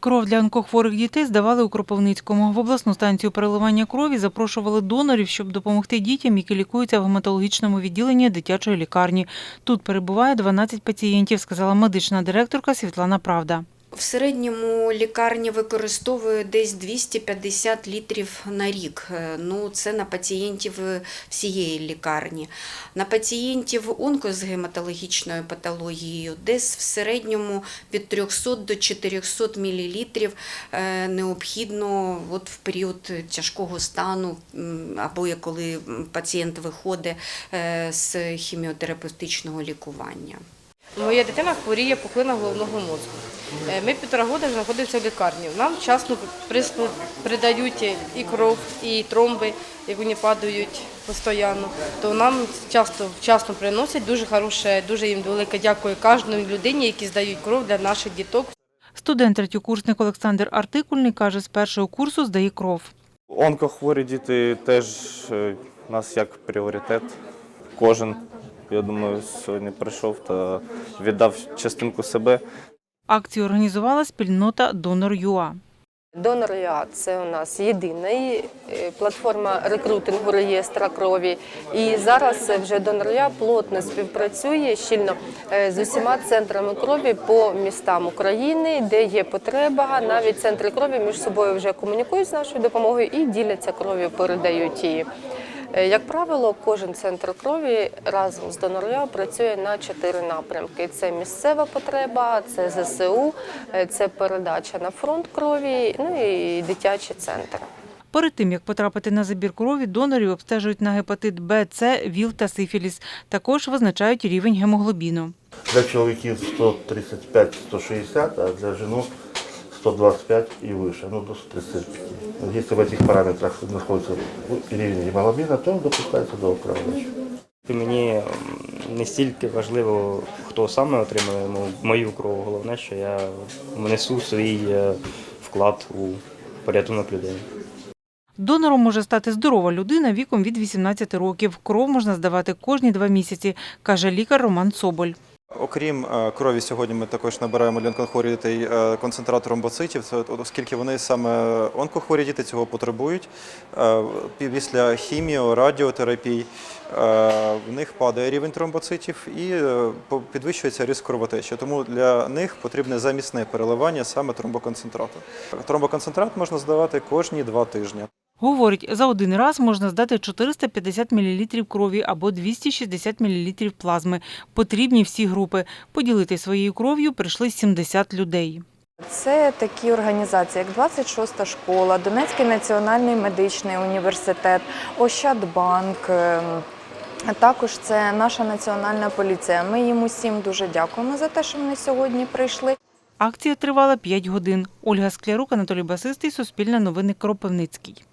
Кров для онкохворих дітей здавали у Кропивницькому. В обласну станцію переливання крові запрошували донорів, щоб допомогти дітям, які лікуються в гематологічному відділенні дитячої лікарні. Тут перебуває 12 пацієнтів, сказала медична директорка Світлана Правда. В середньому лікарня використовує десь 250 літрів на рік. Е, Ну, це на пацієнтів е, всієї лікарні. На пацієнтів онко з гематологічною патологією десь в середньому від 300 до 400 мл необхідно от в період тяжкого стану або коли пацієнт виходить е, з хіміотерапевтичного лікування. Моя дитина хворіє пухлина головного мозку. Е, Ми півтора року знаходимося в лікарні. Нам вчасно придають і кров, і тромби, як вони падають постійно. То нам часто вчасно приносять. Дуже хороше, дуже їм велике дякую кожній людині, які здають кров для наших діток. Студент третьокурсник Олександр Артикульний каже, з першого курсу здає кров. Онкохворі діти теж е, у нас як пріоритет. Кожен, я думаю, сьогодні прийшов та віддав частинку себе. Акцію організувала спільнота Донор.ua. Донор ЯА – це у нас єдина е, платформа рекрутингу реєстра крові. І зараз вже Донор ЯА плотно співпрацює щільно е, з усіма центрами крові по містам України, де є потреба. Навіть центри крові між собою вже комунікують з нашою допомогою і діляться кров'ю, передають її. Е, Як правило, кожен центр крові разом з донором працює на чотири напрямки: це місцева потреба, це ЗСУ, е, це передача на фронт крові, ну і дитячі центри. Перед тим, як потрапити на забір крові, донорів обстежують на гепатит Б, С, ВІЛ та сифіліс. Також визначають рівень гемоглобіну. Для чоловіків 135-160, а для жінок 125 і вище, ну до 135. Якщо в цих параметрах знаходиться рівень гемоглобіна, то допускається до кровотечі. Мені не стільки важливо, хто саме отримує мою кров. Головне, що я внесу свій е, вклад у порятунок людей. Донором може стати здорова людина віком від 18 років. Кров можна здавати кожні два місяці, каже лікар Роман Соболь. Окрім е, крові, сьогодні ми також набираємо для онкохворих дітей е, концентрат ромбоцитів, оскільки вони саме онкохворі діти цього потребують. Е, Після хіміо, радіотерапій в них падає рівень тромбоцитів і підвищується ризик кровотечі. Тому для них потрібне замісне переливання саме тромбоконцентрату. Тромбоконцентрат можна здавати кожні два тижні. Говорить, за один раз можна здати 450 мл крові або 260 мл плазми. Потрібні всі групи. Поділити своєю кров'ю прийшли 70 людей. Це такі організації, як 26-та школа, Донецький національний медичний університет, Ощадбанк. ем, Також це наша національна поліція. Ми їм усім дуже дякуємо за те, що вони сьогодні прийшли. Акція тривала 5 годин. Ольга Склярук, Анатолій Басистий, Суспільне новини Кропивницький.